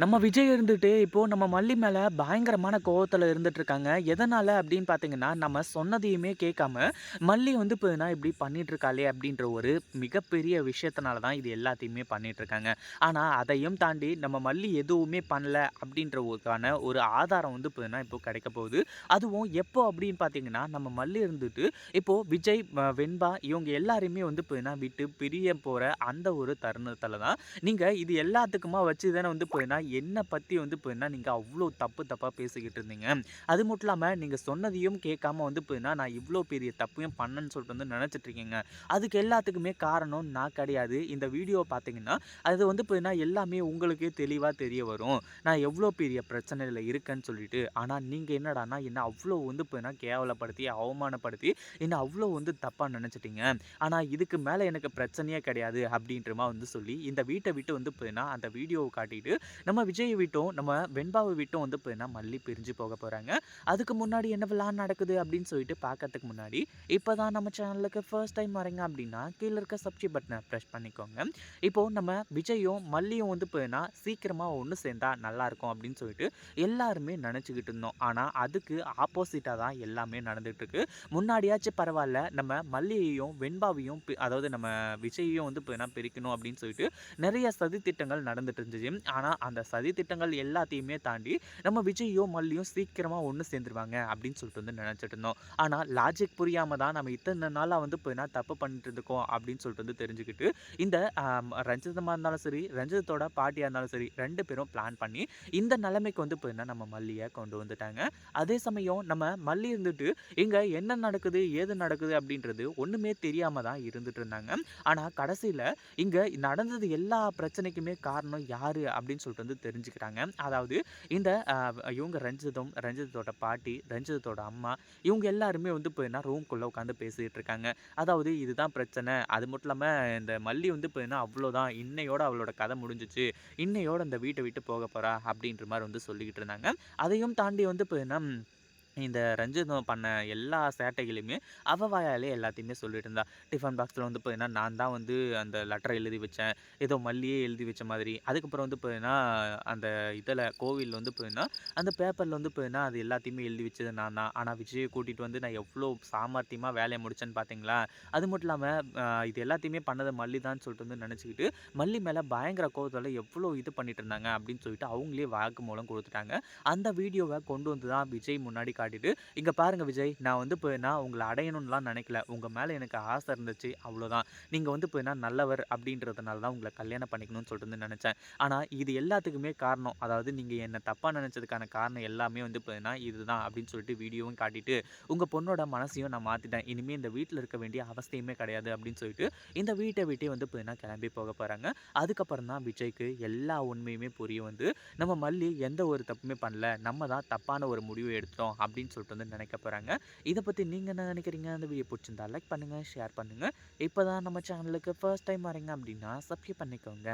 நம்ம விஜய் இருந்துட்டு இப்போது நம்ம மல்லி மேலே பயங்கரமான கோவத்தில் இருந்துட்டுருக்காங்க. எதனால் அப்படின்னு பார்த்தீங்கன்னா, நம்ம சொன்னதையுமே கேட்காம, மல்லி வந்து இப்ப இப்படி பண்ணிகிட்ருக்காளே அப்படின்ற ஒரு மிகப்பெரிய விஷயத்தினால தான் இது எல்லாத்தையுமே பண்ணிகிட்ருக்காங்க ஆனால் அதையும் தாண்டி நம்ம மல்லி எதுவுமே பண்ணல அப்படின்றதுக்கான ஒரு ஆதாரம் வந்து இப்ப இப்போ கிடைக்க போகுது. அதுவும் எப்போ அப்படின்னு பார்த்தீங்கன்னா, நம்ம மல்லி இருந்துட்டு இப்போது விஜய், வெண்பா இவங்க எல்லாருமே வந்து இப்ப விட்டு பிரிய போகிற அந்த ஒரு தருணத்தில் தான், நீங்கள் இது எல்லாத்துக்குமா வச்சு தானே வந்து இப்ப என்னை பற்றி வந்து இப்ப நீங்கள் அவ்வளோ தப்பு தப்பாக பேசிக்கிட்டு இருந்தீங்க. அது மட்டும் இல்லாமல் நீங்கள் சொன்னதையும் கேட்காம வந்து இப்ப நான் இவ்வளோ பெரிய தப்பையும் பண்ணேன்னு சொல்லிட்டு வந்து நினச்சிட்ருக்கீங்க அதுக்கு எல்லாத்துக்குமே காரணம் நான் கிடையாது. இந்த வீடியோ பார்த்தீங்கன்னா, அது வந்து இப்ப எல்லாமே உங்களுக்கே தெளிவாக தெரிய வரும். நான் எவ்வளோ பெரிய பிரச்சனையில் இருக்கேன்னு சொல்லிட்டு. ஆனால் நீங்கள் என்னடான்னா, என்ன அவ்வளோ வந்து இப்ப கேவலப்படுத்தி, அவமானப்படுத்தி, என்ன அவ்வளோ வந்து தப்பாக நினச்சிட்டிங்க ஆனால் இதுக்கு மேலே எனக்கு பிரச்சனையே கிடையாது அப்படின்றமா வந்து சொல்லி, இந்த வீட்டை விட்டு வந்து இப்ப அந்த வீடியோவை காட்டிட்டு நம்ம விஜய் விட்டும், நம்ம வெண்பாவை விட்டும் வந்து பார்த்தீங்கன்னா மல்லி பிரிஞ்சு போக போகிறாங்க அதுக்கு முன்னாடி என்னவெல்லாம் நடக்குது அப்படின்னு சொல்லிட்டு பார்க்கறதுக்கு முன்னாடி, இப்போ தான் நம்ம சேனலுக்கு ஃபர்ஸ்ட் டைம் வரீங்க அப்படின்னா, கீழே இருக்க சப்ஸ்கிரைப் பட்டனை ப்ரெஷ் பண்ணிக்கோங்க. இப்போ நம்ம விஜயும், மல்லியும் வந்து போயின்னா சீக்கிரமாக ஒன்று சேர்ந்தா நல்லாயிருக்கும் அப்படின்னு சொல்லிட்டு எல்லாருமே நினச்சிக்கிட்டு இருந்தோம். ஆனால் அதுக்கு ஆப்போசிட்டாக தான் எல்லாமே நடந்துகிட்டு இருக்கு. முன்னாடியாச்சும் பரவாயில்ல நம்ம மல்லியையும், வெண்பாவையும் பி அதாவது நம்ம விஜயையும் வந்து பார்த்தீங்கன்னா பிரிக்கணும் அப்படின்னு சொல்லிட்டு நிறைய சதி திட்டங்கள் நடந்துட்டு இருந்துச்சு. ஆனால் அந்த சதி திட்டங்கள் எல்லாத்தையுமே தாண்டி நம்ம விஜயும் மல்லியும் சீக்கிரமாக ஒன்று சேர்ந்துருவாங்க அப்படின்னு சொல்லிட்டு வந்து நினச்சிட்டு இருந்தோம். ஆனால் லாஜிக் புரியாமல் தான் நம்ம இத்தனை நாளாக வந்து இப்போ என்ன தப்பு பண்ணிட்டு இருக்கோம் அப்படின்னு சொல்லிட்டு வந்து தெரிஞ்சுக்கிட்டு இந்த ரஞ்சிதமாக இருந்தாலும் சரி ரஞ்சிதத்தோட பாட்டியாக இருந்தாலும் சரி ரெண்டு பேரும் பிளான் பண்ணி இந்த நிலைமைக்கு வந்து இப்போ என்ன நம்ம மல்லியை கொண்டு வந்துட்டாங்க. அதே சமயம் நம்ம மல்லி இருந்துட்டு இங்கே என்ன நடக்குது ஏது நடக்குது அப்படின்றது ஒன்றுமே தெரியாமல் தான் இருந்துட்டு இருந்தாங்க. ஆனால் கடைசியில் இங்கே நடந்தது எல்லா பிரச்சனைக்குமே காரணம் யார் அப்படின்னு சொல்லிட்டு வந்து தெரிஞ்சுக்கிறாங்க. அதாவது இந்த இவங்க ரஞ்சிதம் ரஞ்சிதத்தோட பாட்டி ரஞ்சிதத்தோட அம்மா இவங்க எல்லாருமே வந்து இப்போ என்ன ரூம்குள்ளே உட்காந்து பேசிகிட்டு இருக்காங்க. அதாவது இதுதான் பிரச்சனை. அது மட்டும் இல்லாமல் இந்த மல்லி வந்து இப்போ என்ன அவ்வளோதான். இன்னையோட அவளோட கதை முடிஞ்சிச்சு. இன்னையோட இந்த வீட்டை விட்டு போக போகிறா அப்படின்ற மாதிரி வந்து சொல்லிக்கிட்டு இருந்தாங்க. அதையும் தாண்டி வந்து இப்போ என்ன இந்த ரஞ்சிதம் பண்ண எல்லா சேட்டைகளையுமே அவ வாயாலே எல்லாத்தையுமே சொல்லிட்டு இருந்தா. டிஃபன் பாக்ஸில் வந்து பார்த்தீங்கன்னா, நான் தான் வந்து அந்த லெட்டரை எழுதி வச்சேன். ஏதோ மல்லியே எழுதி வச்ச மாதிரி. அதுக்கப்புறம் வந்து பார்த்தீங்கன்னா, அந்த இதில் கோவிலில் வந்து பார்த்தீங்கன்னா, அந்த பேப்பரில் வந்து பார்த்தீங்கன்னா, அது எல்லாத்தையுமே எழுதி வச்சது நான் தான். ஆனால் விஜயை கூட்டிகிட்டு வந்து நான் எவ்வளோ சாமர்த்தியமாக வேலைய முடிச்சேன்னு பார்த்தீங்களா? அது மட்டும் இல்லாமல் இது எல்லாத்தையுமே பண்ணது மல்லி தான் சொல்லிட்டு வந்து நினச்சிக்கிட்டு மல்லி மேலே பயங்கர கோவத்தில எவ்வளோ இது பண்ணிட்டு இருந்தாங்க அப்படின்னு சொல்லிட்டு அவங்களே வாக்கு மூலம் கொடுத்துட்டாங்க அந்த வீடியோவை கொண்டு வந்து தான் விஜய் முன்னாடி காட்டிட்டு, இங்கே பாருங்க விஜய், நான் வந்து இப்போ நான் உங்களை அடையணும்லாம் நினைக்கல. உங்கள் மேலே எனக்கு ஆசை இருந்துச்சு, அவ்வளோதான். நீங்கள் வந்து இப்போ என்ன நல்லவர் அப்படின்றதுனால தான் உங்களை கல்யாணம் பண்ணிக்கணும்னு சொல்லிட்டு நினச்சேன் ஆனால் இது எல்லாத்துக்குமே காரணம், அதாவது நீங்கள் என்னை தப்பாக நினச்சதுக்கான காரணம் எல்லாமே வந்து இப்போ இதுதான் அப்படின்னு சொல்லிட்டு வீடியோவும் காட்டிட்டு, உங்கள் பொண்ணோட மனசையும் நான் மாற்றிட்டேன் இனிமே இந்த வீட்டில் இருக்க வேண்டிய அவசியமே கிடையாது அப்படின்னு சொல்லிட்டு, இந்த வீட்டை விட்டே வந்து இப்போ கிளம்பி போக போகிறாங்க அதுக்கப்புறம் தான் விஜய்க்கு எல்லா உண்மையுமே புரிய வந்து, நம்ம மல்லி எந்த ஒரு தப்புமே பண்ணல. நம்ம தான் தப்பான ஒரு முடிவு எடுத்தோம் அப்படின்னு சொல்லிட்டு வந்து நினைக்க போகிறாங்க இதை பற்றி நீங்கள் என்ன நினைக்கிறீங்க? அந்த வீடியோ பிடிச்சிருந்தா லைக் பண்ணுங்கள் ஷேர் பண்ணுங்கள் இப்போ தான் நம்ம சேனலுக்கு ஃபர்ஸ்ட் டைம் வரீங்க அப்படின்னா சப்ஸ்கிரைப் பண்ணிக்கோங்க.